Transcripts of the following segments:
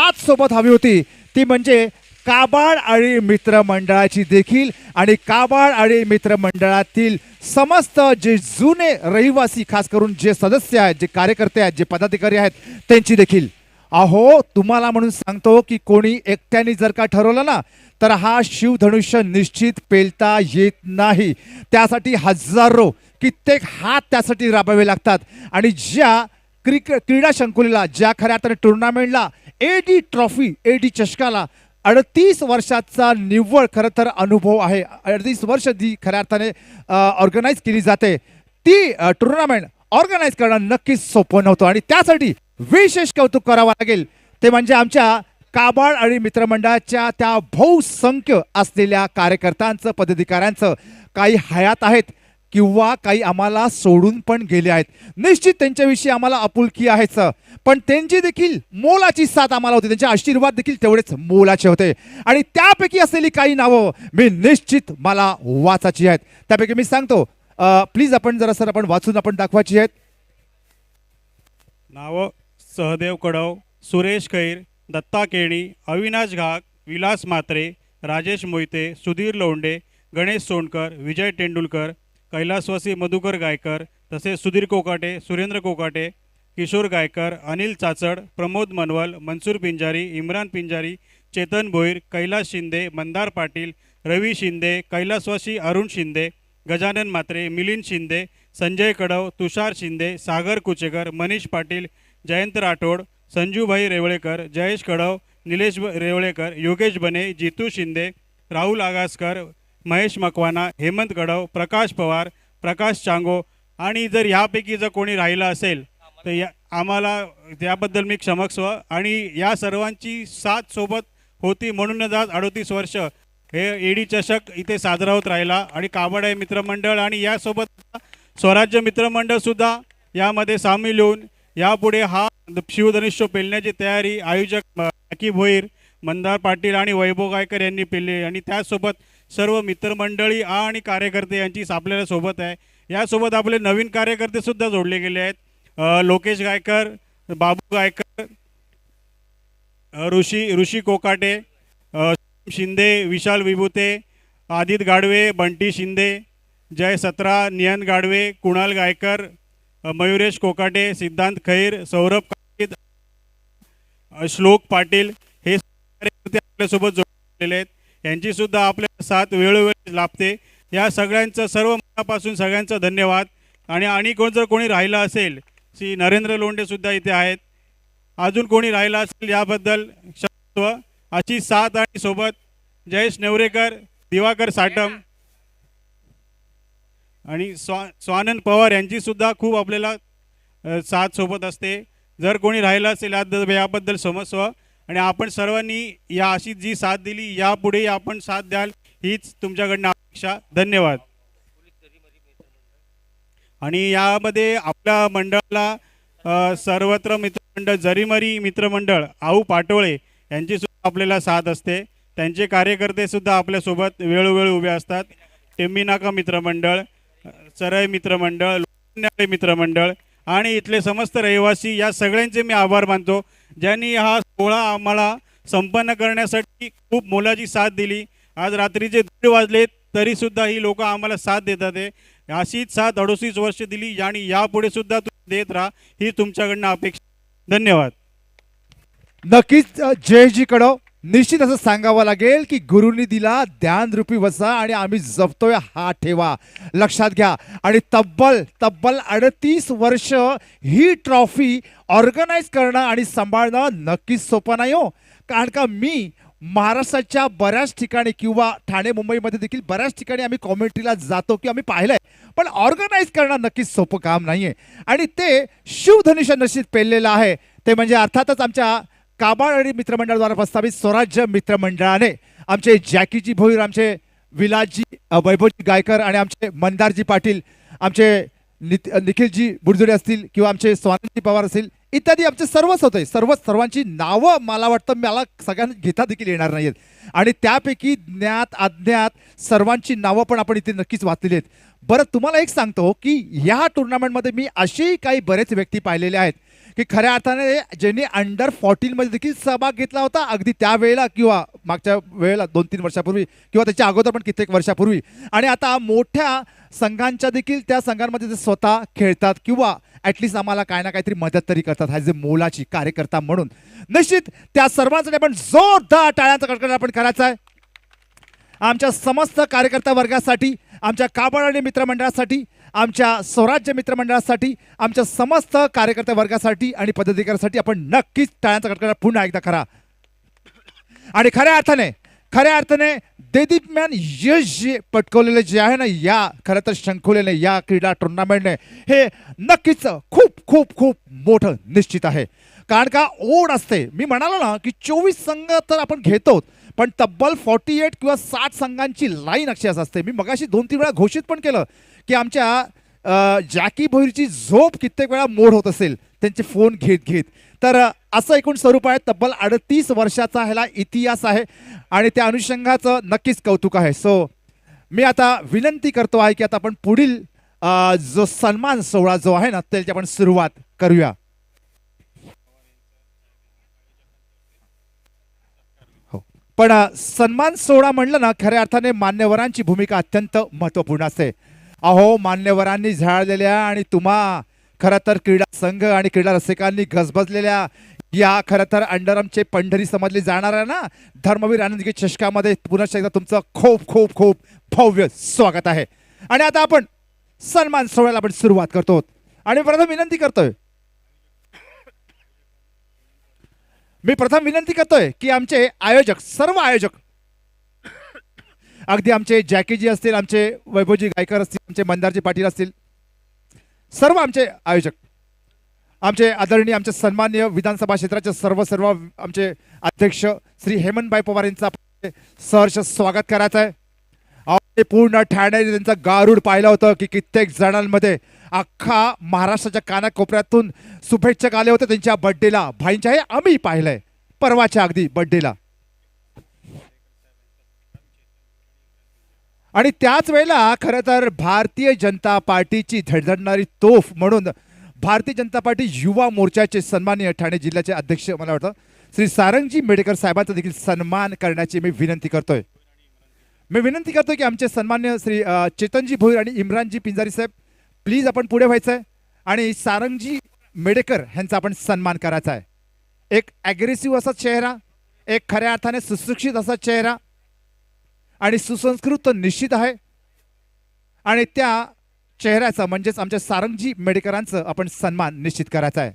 साथ सोबत हवी होती. ती म्हणजे काबाड अळी मित्रमंडळाची देखील आणि काबाड अळी मित्रमंडळातील समस्त जे जुने रहिवासी खास करून जे सदस्य आहेत जे कार्यकर्ते आहेत जे पदाधिकारी आहेत त्यांची देखील. अहो तुम्हाला म्हणून सांगतो की कोणी एकट्याने जर का ठरवलं ना तर हा शिवधनुष्य निश्चित पेलता येत नाही. त्यासाठी हजारो कित्येक हात त्यासाठी राबावे लागतात. आणि ज्या क्रिक क्रीडा संकुलीला ज्या खऱ्या तर टुर्नामेंटला A D trophy A D चषकाला अडतीस वर्षाचा निव्वळ खरं तर अनुभव आहे. अडतीस वर्ष ती खऱ्या अर्थाने ऑर्गनाईज केली जाते. ती टुर्नामेंट ऑर्गनाईज करणं नक्कीच सोपं नव्हतं आणि त्यासाठी विशेष कौतुक करावं लागेल. ते म्हणजे आमच्या काबाड आणि मित्रमंडळाच्या त्या बहुसंख्य असलेल्या कार्यकर्त्यांचं पदाधिकाऱ्यांचं काही हयात आहेत. किंवा काही आम्हाला सोडून पण गेले आहेत. निश्चित त्यांच्याविषयी आम्हाला आपुलकी आहेच पण त्यांची देखील मोलाची साथ आम्हाला होती. त्यांचे आशीर्वाद देखील तेवढेच मोलाचे होते. आणि त्यापैकी असलेली काही नावं मी निश्चित मला वाचायची आहेत. त्यापैकी मी सांगतो प्लीज आपण जरा सर आपण वाचून आपण दाखवायची आहेत. नावं सहदेव कडव सुरेश खैर दत्ता केणी अविनाश घाक विलास मात्रे राजेश मोहिते सुधीर लोंडे गणेश सोनकर विजय तेंडुलकर कैलासवासी मधुकर गायकर तसेच सुधीर कोकाटे सुरेंद्र कोकाटे किशोर गायकर अनिल चाचड प्रमोद मनवल मनसूर पिंजारी इम्रान पिंजारी चेतन भोईर कैलास शिंदे मंदार पाटील रवी शिंदे कैलासवासी अरुण शिंदे गजानन मात्रे मिलिंद शिंदे संजय कडव तुषार शिंदे सागर कुचेकर मनीष पाटील जयंत राठोड संजूभाई रेवळेकर जयेश कडव निलेश रेवळेकर योगेश बने जितू शिंदे राहुल आगासकर महेश मकवाना हेमंत गडव प्रकाश पवार प्रकाश चांगो आणि जर ह्यापैकी जर कोणी राहिलं असेल तर या आम्हाला त्याबद्दल मी क्षमस्व आणि या सर्वांची साथ सोबत होती म्हणूनच आज अडोतीस वर्ष हे एडी चषक इथे साजरा होत राहिला आणि काबड आहे मित्रमंडळ आणि यासोबत स्वराज्य मित्रमंडळ सुद्धा यामध्ये सामील होऊन यापुढे हा शिवधनुष्य पेलण्याची तयारी आयोजक अकी भोईर मंदार पाटील आणि वैभव गायकर यांनी पेलली आणि त्याचसोबत सर्व मित्रमंडळी आणि कार्यकर्ते यांची आपल्याला सोबत आहे. यासोबत आपले नवीन कार्यकर्ते सुद्धा जोडले गेले आहेत. लोकेश गायकर बाबू गायकर ऋषी ऋषी कोकाटे शिंदे विशाल विभूते आदित गाडवे बंटी शिंदे जय सत्रा नियन गाडवे कुणाल गायकर मयुरेश कोकाटे सिद्धांत खैर सौरभ काकीद श्लोक पाटील हे कार्यकर्ते आपल्यासोबत जोडलेले आहेत. यांची सुद्धा आपल्या साथ वेळोवेळी लाभते. या सगळ्यांचं सर्व मनापासून सगळ्यांचं धन्यवाद. आणि आणि कोण जर कोणी राहिलं असेल श्री नरेंद्र लोंढे सुद्धा इथे आहेत. अजून कोणी राहिला असेल याबद्दल क्षमस्व अशी साथ आणि सोबत जयेश नेवरेकर दिवाकर साटम आणि स्वा स्वानंद पवार यांची सुद्धा खूप आपल्याला साथ सोबत असते. जर कोणी राहिलं असेल याबद्दल याबद्दल समस्व आणि आपण सर्वांनी या अशी जी साथ दिली यापुढे आपण साथ द्याल हीच तुमच्याकडनं अपेक्षा. धन्यवाद. आणि यामध्ये आपल्या मंडळाला सर्वत्र मित्रमंडळ जरीमरी मित्रमंडळ आऊ पाटोळे यांची सुद्धा आपल्याला साथ असते. त्यांचे कार्यकर्ते सुद्धा आपल्यासोबत वेळोवेळी उभे असतात. टेम्मी मित्रमंडळ सरय मित्रमंडळ लोकन्याय मित्रमंडळ आणि इथले समस्त रहिवासी या सगळ्यांचे मी आभार मानतो. ज्यांनी हा सोहळा आम्हाला संपन्न करण्यासाठी खूप मोलाची साथ दिली. आज रात्रीचे दीड वाजले तरीसुद्धा ही लोक आम्हाला साथ देतात आहे अशीच साथ अडोतीस वर्ष दिली आणि यापुढे सुद्धा तुम्ही देत राहा ही तुमच्याकडनं अपेक्षा. धन्यवाद. नक्कीच जयजीकडं जयजी निश्चित असं सांगावं लागेल की गुरुनी दिला ध्यानरूपी वसा आणि आम्ही जपतोय हा ठेवा. लक्षात घ्या. आणि तब्बल तब्बल अडतीस वर्ष ही ट्रॉफी ऑर्गनाईज करणं आणि सांभाळणं नक्कीच सोपं नाही हो. कारण का मी महाराष्ट्राच्या बऱ्याच ठिकाणी किंवा ठाणे मुंबईमध्ये देखील बऱ्याच ठिकाणी आम्ही कॉमेंट्रीला जातो की आम्ही पाहिलं आहे पण ऑर्गनाईज करणं नक्कीच सोपं काम नाही आहे आणि ते शिवधनुष्य निश्चित पेललेलं आहे. ते म्हणजे अर्थातच आमच्या काबाड आणि मित्रमंडळाद्वारा प्रस्तावित स्वराज्य मित्रमंडळाने आमचे जॅकीजी भोईर आमचे विलासजी वैभवजी गायकर आणि आमचे मंदारजी पाटील आमचे नित निखिलजी बुडजुडे असतील किंवा आमचे स्वानंदजी पवार असतील इत्यादी आमचे सर्वच होते. सर्व सर्वांची नावं मला वाटतं मला सगळ्यांना घेता देखील येणार नाहीत आणि त्यापैकी ज्ञात अज्ञात सर्वांची नावं पण आपण इथे नक्कीच वाचलेली आहेत. बरं तुम्हाला एक सांगतो की या टुर्नामेंटमध्ये मी असेही काही बरेच व्यक्ती पाहिलेले आहेत. की खऱ्या अर्थाने ज्यांनी अंडर फॉर्टीनमध्ये देखील सहभाग घेतला होता अगदी त्यावेळेला किंवा मागच्या वेळेला दोन तीन वर्षापूर्वी किंवा त्याच्या अगोदर पण कित्येक वर्षापूर्वी. आणि आता मोठ्या संघांच्या देखील त्या संघांमध्ये ते स्वतः खेळतात किंवा ॲटलिस्ट आम्हाला काय ना काहीतरी मदत तरी करतात ह्या जे मोलाची कार्यकर्ता म्हणून. निश्चित त्या सर्वांसाठी आपण जोरदार टाळ्यांचा कडकड आपण करायचा आहे. आमच्या समस्त कार्यकर्ता वर्गासाठी आमच्या काबड आणि मित्रमंडळासाठी आमच्या स्वराज्य मित्रमंडळासाठी आमच्या समस्त कार्यकर्ते वर्गासाठी आणि पदाधिकाऱ्यासाठी आपण नक्कीच टाळ्यांचा कडकड पुन्हा एकदा करा. आणि खऱ्या अर्थाने खऱ्या अर्थाने देदीप्यमान यश जे पटकवलेले जे आहे ना या खरं तर शंखवलेले या क्रीडा टुर्नामेंटने हे नक्कीच खूप खूप खूप मोठं निश्चित आहे. कारण का ओढ असते. मी म्हणालो ना की चोवीस संघ तर आपण घेतो पण तब्बल फॉर्टी एट किंवा साठ संघांची लाईन अक्षरच असते. मी मगाशी दोन तीन वेळा घोषित पण केलं. की आमच्या जॅकी भोईरची झोप कित्येक वेळा मोड होत असेल त्यांचे फोन घेत घेत. तर असं एकूण स्वरूप आहे तब्बल अडतीस वर्षाचा ह्याला इतिहास आहे आणि त्या अनुषंगाचं नक्कीच कौतुक आहे. सो मी आता विनंती करतो आहे की आता आपण पुढील जो सन्मान सोहळा जो आहे ना त्याची आपण सुरुवात करूया. हो. पण सन्मान सोहळा म्हणलं ना खऱ्या अर्थाने मान्यवरांची भूमिका अत्यंत महत्त्वपूर्ण असते. अहो मान्यवरांनी झाळलेल्या आणि तुम्हा खरं तर क्रीडा संघ आणि क्रीडा रसिकांनी गजबजलेल्या या खरं तर अंडरमचे पंढरी समजली जाणार आहे ना? धर्मवीर आनंदगी चषकामध्ये पुनश्च एकदा तुमचं खूप खूप खूप भव्य स्वागत आहे. आणि आता आपण सन्मान सोहळ्याला आपण सुरुवात करतो. आणि प्रथम विनंती करतोय. मी प्रथम विनंती करतोय की आमचे आयोजक सर्व आयोजक अगदी आमचे जॅकीजी असतील आमचे वैभवजी गायकर असतील आमचे मंदारजी पाटील असतील सर्व आमचे आयोजक आमचे आदरणीय आमचे सन्मान्य विधानसभा क्षेत्राचे सर्व सर्व आमचे अध्यक्ष श्री हेमंतभाई पवार यांचं सहर्ष स्वागत करायचं आहे आपले पूर्ण ठाणे त्यांचं गारूड पाहिलं होतं की कित्येक जणांमध्ये अख्खा महाराष्ट्राच्या कानाकोपऱ्यातून शुभेच्छक आले होते त्यांच्या बड्डेला भाईंच्या हे आम्ही पाहिलंय परवाच्या अगदी बड्डेला आणि त्याच वेळेला खरं तर भारतीय जनता पार्टीची धडधडणारी तोफ म्हणून भारतीय जनता पार्टी युवा मोर्चाचे सन्माननीय ठाणे जिल्ह्याचे अध्यक्ष मला वाटतं. श्री सारंगजी मेडेकर साहेबांचा देखील सन्मान करण्याची मी विनंती करतोय. मी विनंती करतो की आमचे सन्मान्य श्री चेतनजी भोईर आणि इम्रानजी पिंजारी साहेब प्लीज आपण पुढे व्हायचं आहे आणि सारंगजी मेडेकर ह्यांचा आपण सन्मान करायचा आहे एक ॲग्रेसिव्ह असा चेहरा एक खऱ्या अर्थाने सुशिक्षित असा चेहरा आणि सुसंस्कृत निश्चित आहे. आणि त्या चेहऱ्याचा म्हणजेच आमच्या सारंगजी मेडेकरांचं आपण सन्मान निश्चित करायचा आहे.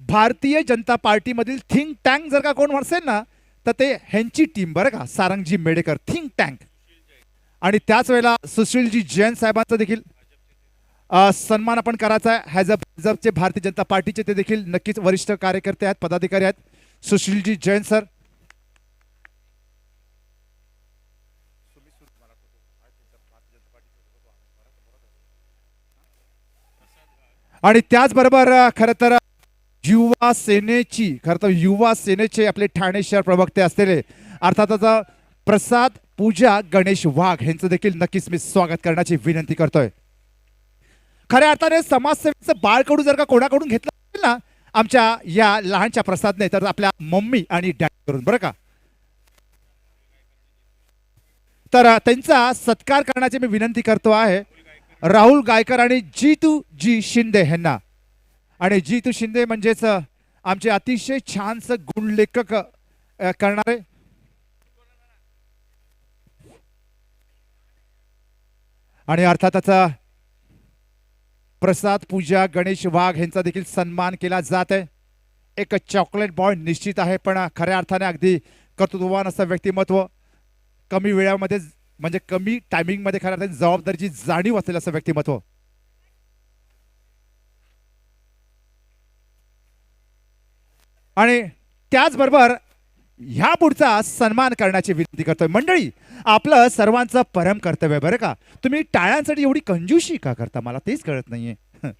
भारतीय जनता पार्टीमधील थिंक टँक जर का कोण असेल ना तर ते ह्यांची टीम बरं का सारंगजी मेडेकर थिंक टँक. आणि त्याच वेळेला सुशीलजी जैन साहेबांचा देखील सन्मान आपण करायचा आहे. हॅज अ भाजपचे भारतीय जनता पार्टीचे ते देखील नक्कीच वरिष्ठ कार्यकर्ते आहेत पदाधिकारी आहेत. सुशीलजी जैन सर आणि त्याचबरोबर खरं तर युवा सेनेची खरं तर युवा सेनेचे आपले ठाणे शहर प्रवक्ते असलेले अर्थातच प्रसाद पूजा गणेश वाघ यांचं देखील नक्कीच मी स्वागत करण्याची विनंती करतोय. खऱ्या अर्थाने समाजसेवेचं बाळकडू जर का कोणाकडून घेतलं असेल ना आमच्या या लहानच्या प्रसादने तर आपल्या मम्मी आणि डॅडी करून बरं का? तर त्यांचा सत्कार करण्याची मी विनंती करतो आहे. राहुल गायकर आणि जीतू जी शिंदे ह्यांना. आणि जीतू शिंदे म्हणजेच आमचे अतिशय छानसं गुणलेखक लेखक करणारे. आणि अर्थातच प्रसाद पूजा गणेश वाघ यांचा देखील सन्मान केला जात आहे. एक चॉकलेट बॉय निश्चित आहे पण खऱ्या अर्थाने अगदी कर्तृत्ववान असं व्यक्तिमत्व कमी वेळामध्ये म्हणजे कमी टायमिंगमध्ये खऱ्या अर्थाने जबाबदारीची जाणीव असेल असं व्यक्तिमत्व. आणि त्याचबरोबर ह्या पुढचा सन्मान करण्याची विनंती करतोय. मंडळी आपलं सर्वांचं परम कर्तव्य बरं का? तुम्ही टाळ्यांसाठी एवढी कंजूशी का करता? मला तेच कळत नाहीये.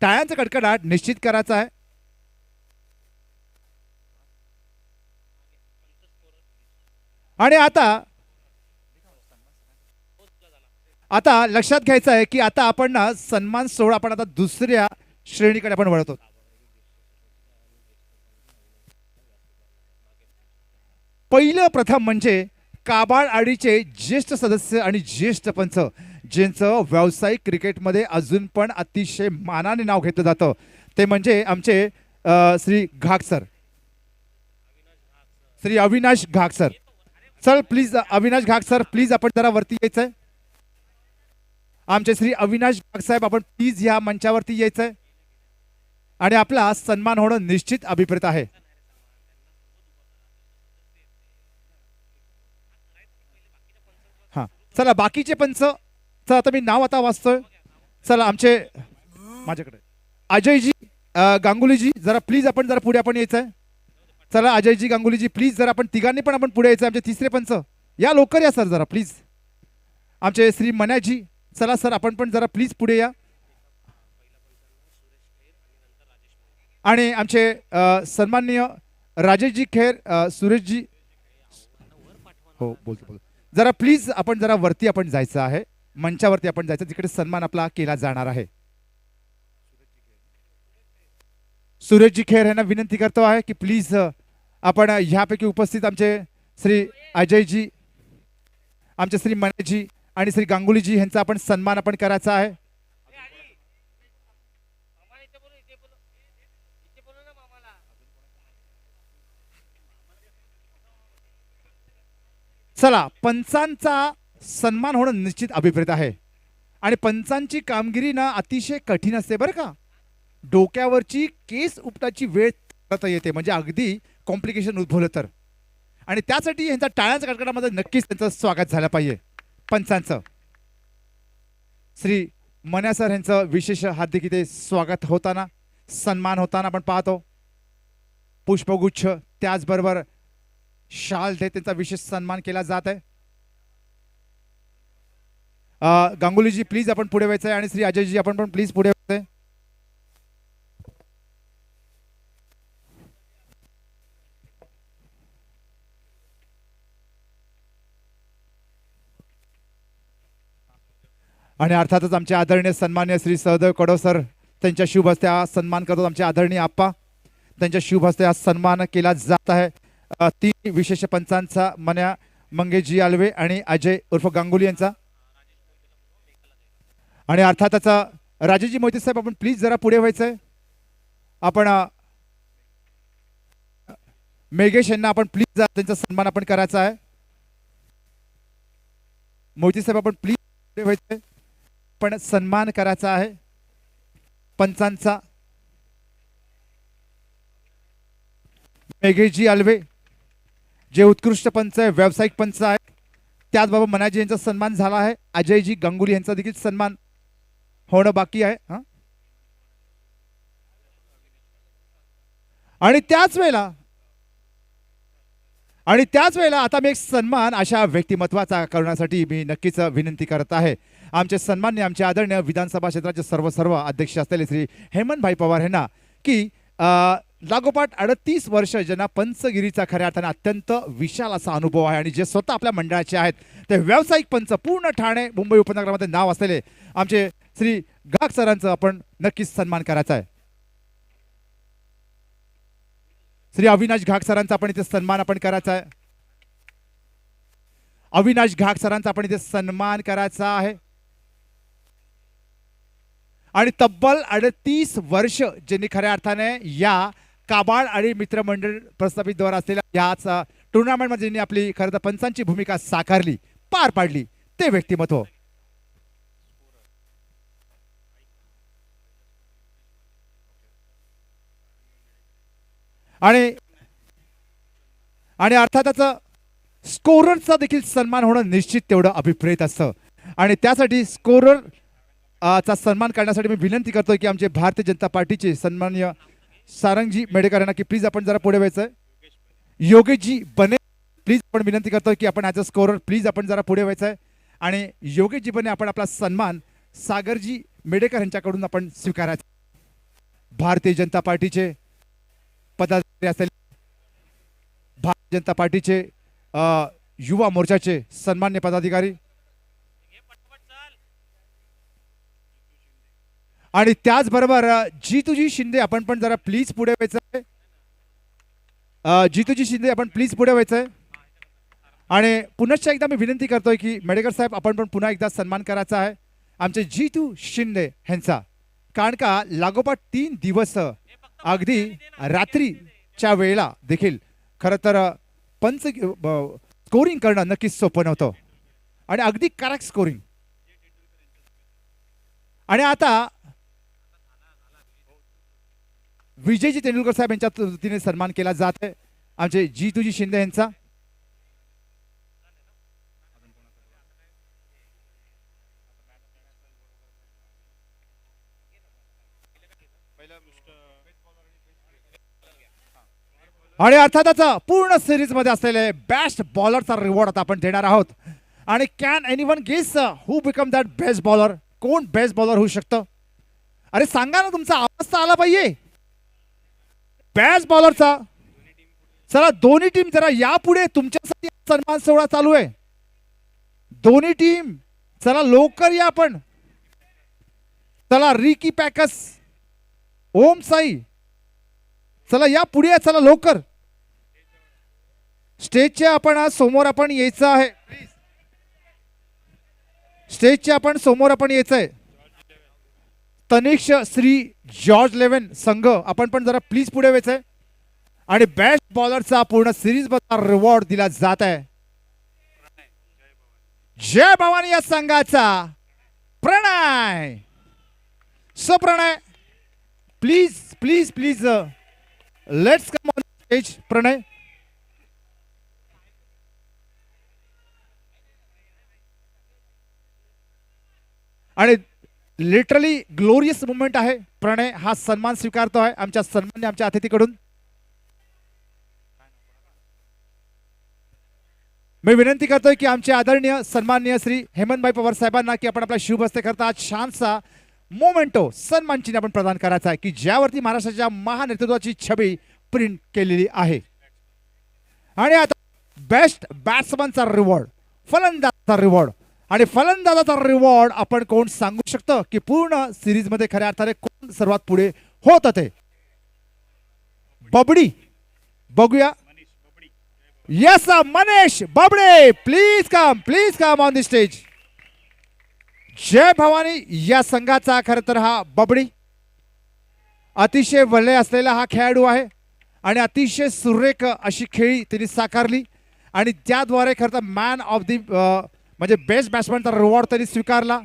टाळ्यांचा कडकडाट निश्चित करायचा आहे. आणि आता आता लक्षात घ्यायचं आहे की आता आपण ना सन्मान सोहळा आपण आता दुसऱ्या श्रेणीकडे आपण वळतो. पहिलं प्रथम म्हणजे काबाड आडीचे ज्येष्ठ सदस्य आणि ज्येष्ठ पंच ज्यांचं व्यावसायिक क्रिकेटमध्ये अजून पण अतिशय मानाने नाव घेतलं जातं. ते म्हणजे आमचे श्री घाग सर. श्री अविनाश घाग सर. चल please Avinash Ghag sir please आपण जरा वरती यायचंय. आमचे श्री अविनाश बागसाहेब आपण प्लीज या मंचावरती यायचंय. आणि आपला सन्मान होणं निश्चित अभिप्रेत आहे. हा. चला बाकीचे पंच चला आता मी नाव आता वाचतोय. चला आमचे माझ्याकडे. अजयजी गांगुलीजी जरा प्लीज आपण जरा पुढे आपण यायचंय. चला अजयजी गांगुलीजी प्लीज जरा आपण तिघांनी पण आपण पुढे यायचं आमचे तिसरे पंच. या लवकर या सर जरा प्लीज आमचे श्री मन्याजी चला सर आपण पण जरा प्लीज पुढे या. आणि आमचे सन्माननीय राजेशजी खेर सुरेशजी हो बोलतो बोलतो. जरा प्लीज आपण जरा वरती आपण जायचं आहे. मंचावरती आपण जायचं तिकडे सन्मान आपला केला जाणार आहे. सुरेशजी खेर यांना विनंती करतो आहे की प्लीज आपण ह्यापैकी उपस्थित आमचे श्री अजयजी आमचे श्री मनेजी आणि श्री गांगुलीजी यांचा आपण सन्मान आपण करायचा आहे. चला पंचांचा सन्मान होणं निश्चित अभिप्रेत आहे. आणि पंचांची कामगिरी ना अतिशय कठीण असते बरं का. डोक्यावरची केस उपटाची वेळ करता येते म्हणजे अगदी कॉम्प्लिकेशन उद्भवलं तर. आणि त्यासाठी यांचा टाळ्याच्या कडकडामध्ये नक्कीच त्यांचं स्वागत झालं पाहिजे. पंचांचं श्री मन्या सर यांचं विशेष हार्दिक इथे स्वागत होताना सन्मान होताना आपण पाहतो. पुष्पगुच्छ त्याचबरोबर शाल देत त्यांचा विशेष सन्मान केला जात आहे. गांगुलीजी प्लीज आपण पुढे व्हायचं आहे आणि श्री अजयजी आपण पण प्लीज पुढे व्हायचंय आणि अर्थातच आमचे आदरणीय सन्मान्य श्री सहदेव कडव सर त्यांच्या शुभ हस्ते हा सन्मान करतो आमचे आदरणीय आप्पा. त्यांच्या शुभ हस्ते हा सन्मान केला जात आहे. तीन विशेष पंचांचा मन्या मंगेशजी आलवे आणि अजय उर्फ गांगुली यांचा. आणि अर्थातच राजेजी मोहिते साहेब आपण प्लीज जरा पुढे व्हायचंय. आपण मेघेश यांना आपण प्लीज त्यांचा सन्मान आपण करायचा आहे. मोहिते साहेब आपण प्लीज पुढे व्हायचंय. पण सन्मान करायचा आहे. पंचांचा. मेघेजी आलवे जे उत्कृष्ट पंच आहे व्यावसायिक पंच आहेत त्याचबरोबर मनाजी यांचा सन्मान झाला आहे. अजयजी गंगुली यांचा देखील सन्मान होणं बाकी आहे हा. आणि त्याच वेळेला आणि त्याच वेळेला आता मी एक सन्मान अशा व्यक्तिमत्वाचा करण्यासाठी मी नक्कीच विनंती करत आहे. आमचे सन्मान्य आमचे आदरणीय विधानसभा क्षेत्राचे सर्व सर्व अध्यक्ष असलेले श्री हेमंतभाई पवार यांना की लागोपाठ अडतीस वर्ष ज्यांना पंचगिरीचा खऱ्या अर्थाने अत्यंत विशाल असा अनुभव आहे आणि जे स्वतः आपल्या मंडळाचे आहेत ते व्यावसायिक पंच पूर्ण ठाणे मुंबई उपनगरामध्ये नाव असलेले आमचे श्री गाग सरांचं आपण नक्कीच सन्मान करायचा आहे. श्री अविनाश घाग सरांचा आपण इथे सन्मान आपण करायचा आहे. अविनाश घाग सरांचा आपण इथे सन्मान करायचा आहे. आणि तब्बल अडतीस वर्ष ज्यांनी खऱ्या अर्थाने या काबाड आणि मित्रमंडळ प्रस्थापितद्वारा असलेल्या याच टुर्नामेंटमध्ये ज्यांनी आपली खरं तर पंचांची भूमिका साकारली पार पाडली ते व्यक्तिमत्व. आणि आणि अर्थातच स्कोररचा देखील सन्मान होणं निश्चित तेवढं अभिप्रेत असतं. आणि त्यासाठी स्कोरर चा सन्मान करण्यासाठी मी विनंती करतो की आमचे भारतीय जनता पार्टीचे सन्मान्य सारंगजी मेडेकर यांना की प्लीज आपण जरा पुढे व्हायचं योगेशजी बने प्लीज आपण विनंती करतो की आपण ॲज अ स्कोरर प्लीज आपण जरा पुढे व्हायचं आहे आणि योगेशजी बने आपण आपला सन्मान सागरजी मेडेकर यांच्याकडून आपण स्वीकारायचा भारतीय जनता पार्टीचे पदाधिकारी असेल. भारतीय जनता पार्टीचे युवा मोर्चाचे सन्मान्य पदाधिकारी. आणि त्याचबरोबर जितूजी शिंदे आपण पण जरा प्लीज पुढे व्हायचं आहे जितूजी शिंदे आपण प्लीज पुढे व्हायचं आहे आणि पुनश्च एकदा मी विनंती करतोय की मेडेकर साहेब आपण पण पुन्हा एकदा सन्मान करायचा आहे. आमचे जितू शिंदे ह्यांचा. कारण का लागोपाठ तीन दिवस अगदी रात्रीच्या वेळेला देखील खरं तर पंच स्कोरिंग करणं नक्कीच सोपं नव्हतं. आणि अगदी करेक्ट स्कोरिंग आणि आता विजयजी तेंडुलकर साहेब यांच्या वतीने सन्मान केला जात आहे. आमचे तुजी शिंदे यांचा. आणि अर्थातच पूर्ण सिरीजमध्ये असलेले बेस्ट बॉलरचा रिवॉर्ड आता आपण देणार आहोत. आणि can anyone guess who become that best bowler कोण बेस्ट बॉलर होऊ शकतं? अरे सांगा ना तुमचा आवाज तर आला पाहिजे. बेस्ट बॉलरचा चला दोन्ही टीम जरा यापुढे तुमच्यासाठी सन्मान सोहळा चालू आहे. दोन्ही टीम चला लवकर या आपण. चला रिकी पॅकस ओम साई. चला या पुढे या चला लवकर. स्टेजच्या आपण आज समोर आपण यायचं आहे. स्टेजच्या आपण समोर आपण यायचं आहे. तनिक्ष श्री जॉर्ज लेवन संघ आपण पण जरा प्लीज पुढे व्हायचं आहे. आणि बेस्ट बॉलरचा पूर्ण सिरीजबद्दल रिवॉर्ड दिला जात आहे. जय भवानी या संघाचा. Pranay. So Pranay please please please let's come on stage Pranay आणि लिटरली ग्लोरियस मुवमेंट आहे. प्रणय हा सन्मान स्वीकारतो आहे. आमच्या सन्मान्य आमच्या अतिथीकडून. मी विनंती करतोय की आमचे आदरणीय सन्माननीय श्री हेमंतभाई पवार साहेबांना की आपण आपला शुभ हस्ते करता. आज छानसा मोमेंटो सन्मान चिन्ह आपण प्रदान करायचा आहे की ज्यावरती महाराष्ट्राच्या महानेतृत्वाची छबी प्रिंट केलेली आहे. आणि आता बेस्ट बॅट्समनचा रिवॉर्ड फलंदाजाचा रिवॉर्ड आणि फलंदाजाचा रिवॉर्ड आपण कोण सांगू शकतं की पूर्ण सिरीजमध्ये खऱ्या अर्थाने कोण सर्वात पुढे होत ते बबडी. बघूया. Yes Manesh Babde please come please come on the stage Jai Bhavani या संघाचा खरं तर हा बबडी. अतिशय वल्ले असलेला हा खेळाडू आहे आणि अतिशय सुरेख अशी खेळी तिने साकारली. आणि त्याद्वारे खरं तर मॅन ऑफ दी म्हणजे बेस्ट बॅट्समॅनचा रिवॉर्ड त्यांनी स्वीकारला.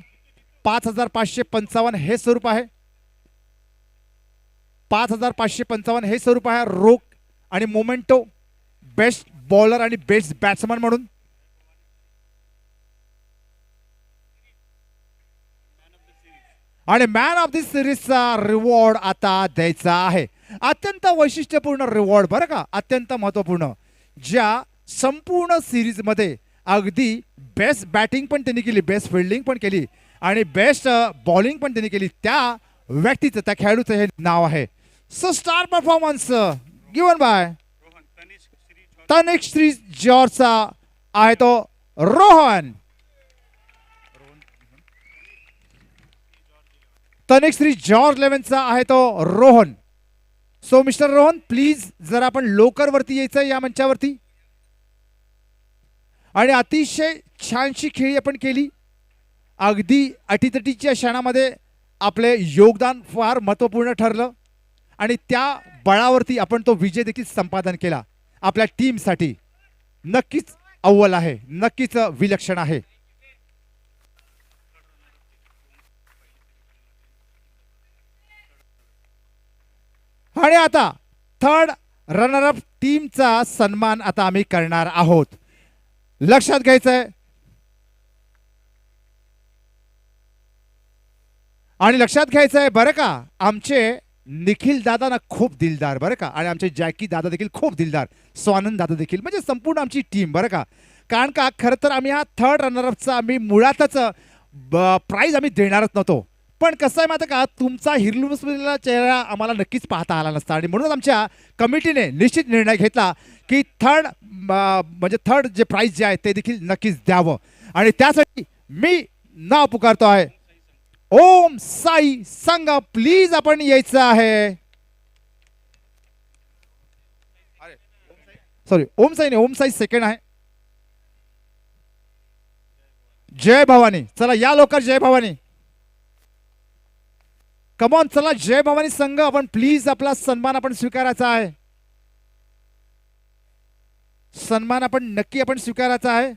पाच हजार पाचशे पंचावन्न हे स्वरूप आहे. पाच हजार पाचशे पंचावन्न हे स्वरूप आहे. रोख आणि मोमेंटो बेस्ट बॉलर आणि बेस्ट बॅट्समन म्हणून. आणि मॅन ऑफ दी सिरीजचा रिवॉर्ड आता द्यायचा आहे. अत्यंत वैशिष्ट्यपूर्ण रिवॉर्ड बरं का? अत्यंत महत्त्वपूर्ण ज्या संपूर्ण सिरीजमध्ये अगदी बेस्ट बॅटिंग पण त्यांनी केली बेस्ट फिल्डिंग पण केली आणि बेस्ट बॉलिंग पण त्यांनी केली त्या व्यक्तीचं त्या खेळाडूचं हे नाव आहे. So star performance given by Tanik Shri जॉर्जचा आहे तो रोहन. तनिक श्री जॉर्ज लेव्हनचा आहे तो Rohan. So mister Rohan please जर आपण लोकर वरती यायचं या मंचावरती. आणि अतिशय छानशी खेळी आपण केली. अगदी अटीतटीच्या क्षणामध्ये आपले योगदान फार महत्त्वपूर्ण ठरलं. आणि त्या बळावरती आपण तो विजय देखील संपादन केला. आपल्या टीमसाठी नक्कीच अव्वल आहे. नक्कीच विलक्षण आहे. आणि आता थर्ड रनरअप टीमचा सन्मान आता आम्ही करणार आहोत. लक्षात घ्यायचं आहे आणि लक्षात घ्यायचं आहे बरं का आमचे निखिल दादा ना खूप दिलदार बरं का आणि आमचे जॅकी दादा देखील खूप दिलदार स्वानंद दादा देखील म्हणजे संपूर्ण आमची टीम बरं का. कारण का खरं तर आम्ही हा थर्ड रनरअपचा आम्ही मुळातच प्राईज आम्ही देणारच नव्हतो. पण कसं आहे माहिती का? तुमचा हिरलुसलेला चेहरा आम्हाला नक्कीच पाहता आला नसता. आणि म्हणून आमच्या कमिटीने निश्चित निर्णय घेतला की थर्ड म्हणजे थर्ड जे प्राईज जे आहे ते देखील नक्कीच द्यावं. आणि त्यासाठी मी नाव पुकारतो आहे. ओम साई सांगा प्लीज आपण यायचं आहे. सॉरी ओम साई? नाही ओम साई सेकंड आहे. जय भवानी. चला या लवकर जय भवानी. कमॉन चला जय भवानी संघ आपण प्लीज आपला सन्मान आपण स्वीकारायचा आहे. सन्मान आपण नक्की आपण स्वीकारायचा आहे.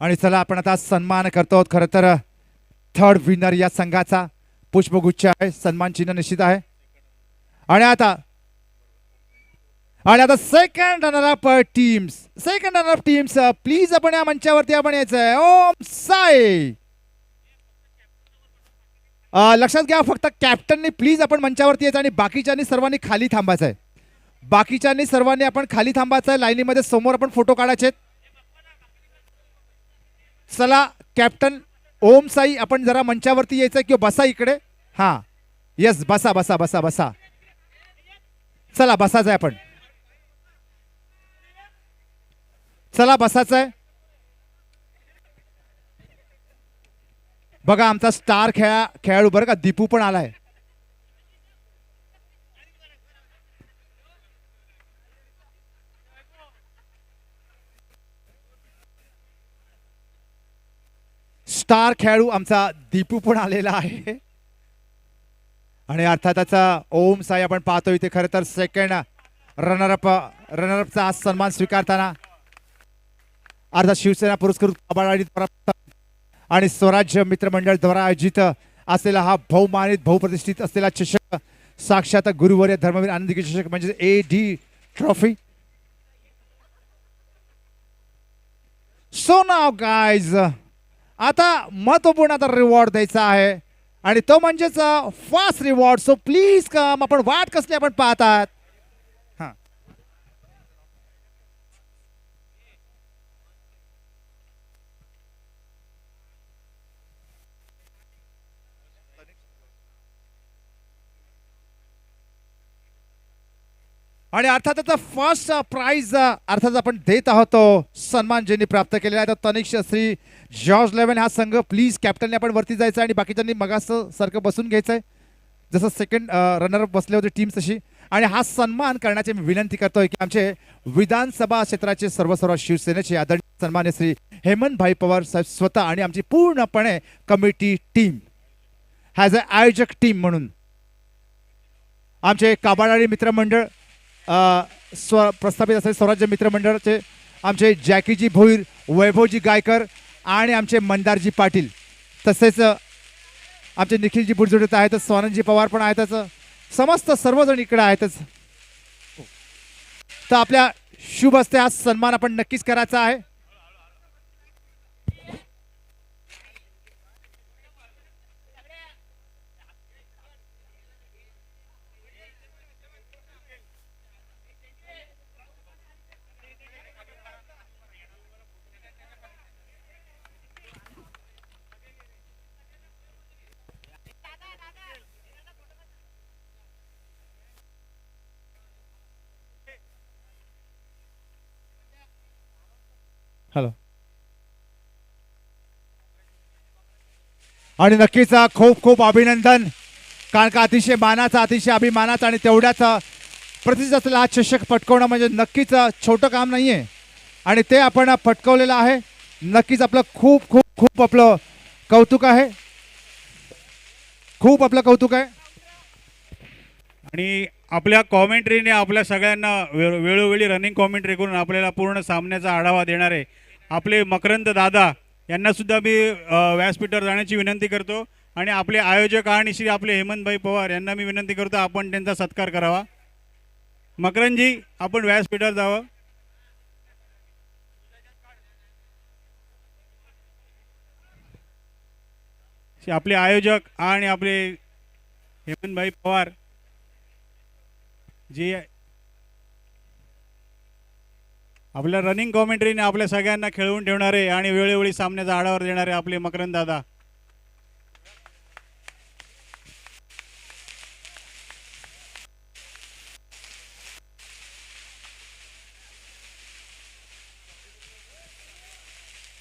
आणि चला आपण आता सन्मान करतो. आहोत खरं तर थर्ड विनर या संघाचा. पुष्पगुच्छ आहे सन्मान चिन्ह निश्चित आहे. आणि आता आणि आता second runner up teams second runner up teams please आपण या मंचावरती आपण यायचं आहे ओम साई! Uh, लक्षात घ्या फक्त कॅप्टननी प्लीज आपण मंचावरती यायचं आणि बाकीच्यांनी सर्वांनी खाली थांबायचं आहे बाकीच्यांनी सर्वांनी आपण खाली थांबायचं आहे लाईनीमध्ये समोर आपण फोटो काढायचे चला कॅप्टन ओम साई आपण जरा मंचावरती यायचं किंवा बसा इकडे? हा. येस बसा बसा बसा बसा. चला बसायचं आहे आपण. चला बसायचं आहे बघा आमचा स्टार खेळा खेळाडू बरं का दीपू पण आलाय. स्टार खेळाडू आमचा दीपू पण आलेला आहे. आणि अर्थातच ओम साई आपण पाहतो इथे खरं तर सेकंड रनरअप रनरअपचा आज सन्मान स्वीकारताना. अर्थात शिवसेना पुरस्कृत आणि स्वराज्य मित्रमंडळ द्वारा आयोजित असलेला हा बहुमानित बहुप्रतिष्ठित असलेला चषक साक्षात गुरुवर्य धर्मवीर आनंदी चषक म्हणजे ए डी ट्रॉफी सो नाव गायज आता महत्त्वपूर्ण आता रिवॉर्ड द्यायचा आहे. आणि तो म्हणजेच fast reward so please come आपण वाट कसली आपण पाहतात? आणि अर्थातच फर्स्ट प्राइज अर्थात आपण देत आहोत सन्मान ज्यांनी प्राप्त केलेला आहे तर तनिष श्री जॉर्ज लेवन हा संघ प्लीज कॅप्टनने आपण वरती जायचं आणि बाकीच्यांनी मगास सारखं बसून घ्यायचं आहे जसं सेकंड रनर बसले होते टीम तशी. आणि हा सन्मान करण्याची मी विनंती करतोय की आमचे विधानसभा क्षेत्राचे सर्व सर्व शिवसेनेचे आदरणीय सन्मान्य श्री हेमंत भाई पवार साहेब स्वतः आणि आमची पूर्णपणे कमिटी टीम हॅज अ आयोजक टीम म्हणून. आमचे काबाडाळी मित्रमंडळ स्व प्रस्थापित असलेले स्वराज्य मित्रमंडळाचे आमचे जॅकीजी भोईर वैभवजी गायकर आणि आमचे मंदारजी पाटील. तसेच आमचे निखिलजी बुडजुडत आहेतच स्वानंदजी पवार पण आहेतच समस्त सर्वजण इकडे आहेतच. तर आपल्या शुभ हस्ते हा सन्मान आपण नक्कीच करायचा आहे. हॅलो आणि नक्कीच खूप खूप अभिनंदन. कारण का अतिशय मानाचा अतिशय अभिमानाचा आणि तेवढ्याच अ, हा चषक पटकवणं म्हणजे नक्कीच छोटं काम नाही आहे आणि ते आपण पटकवलेलं आहे. नक्कीच आपलं खूप खूप खूप आपलं कौतुक आहे. खूप आपलं कौतुक आहे. आणि आपल्या कॉमेंट्रीने आपल्या सगळ्यांना वेळोवेळी रनिंग कॉमेंट्री करून आपल्याला पूर्ण सामन्याचा आढावा देणारे आपले मकरंद दादा यांना सुद्धा मी व्यासपीठावर जाण्याची विनंती करतो. आणि आपले आयोजक आणि श्री आपले हेमंतभाई पवार यांना मी विनंती करतो आपण त्यांचा सत्कार करावा. मकरंदजी आपण व्यासपीठावर जावं. श्री आपले आयोजक आणि आपले हेमंतभाई पवार जे आपल्या रनिंग कॉमेंट्रीने आपल्या सगळ्यांना खेळवून ठेवणारे आणि वेळोवेळी सामन्याचा आढावा देणारे आपले मकरंद दादा.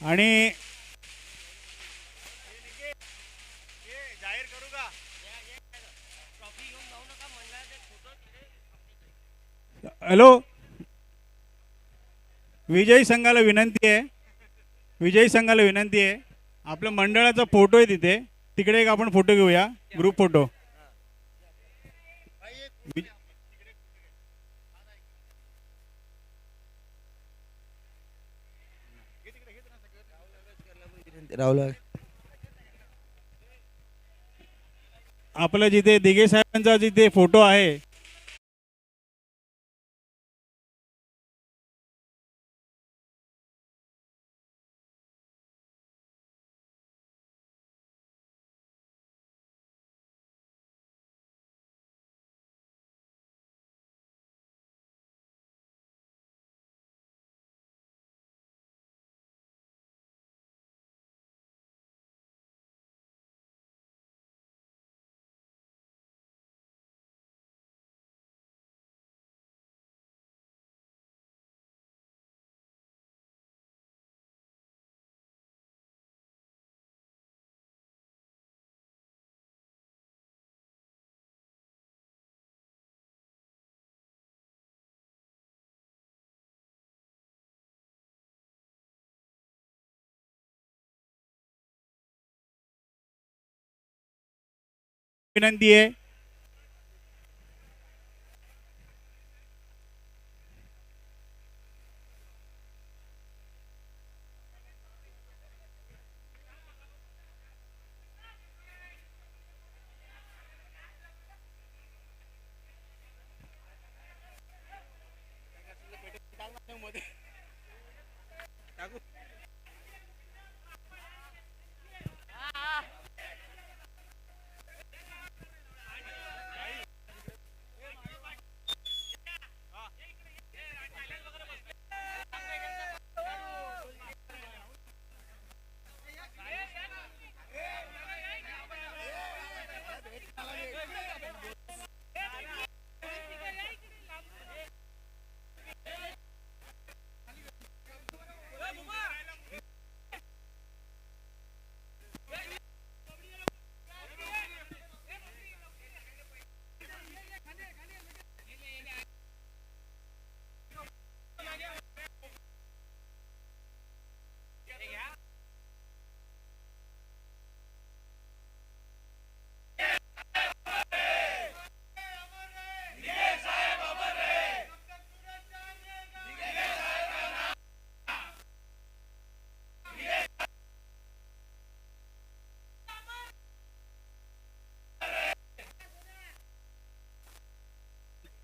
आणि हॅलो विजयी संघाला विनंती आहे. विजयी संघाला विनंती आहे. आपल्या मंडळाचा फोटो आहे तिथे. तिकडे एक आपण फोटो घेऊया. Group photo. आपलं जिथे दिघे साहेबांचा जिथे फोटो आहे विनंती आहे.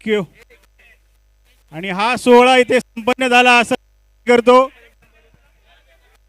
थँक्यू. आणि हा सोहळा इथे संपन्न झाला असं करतो.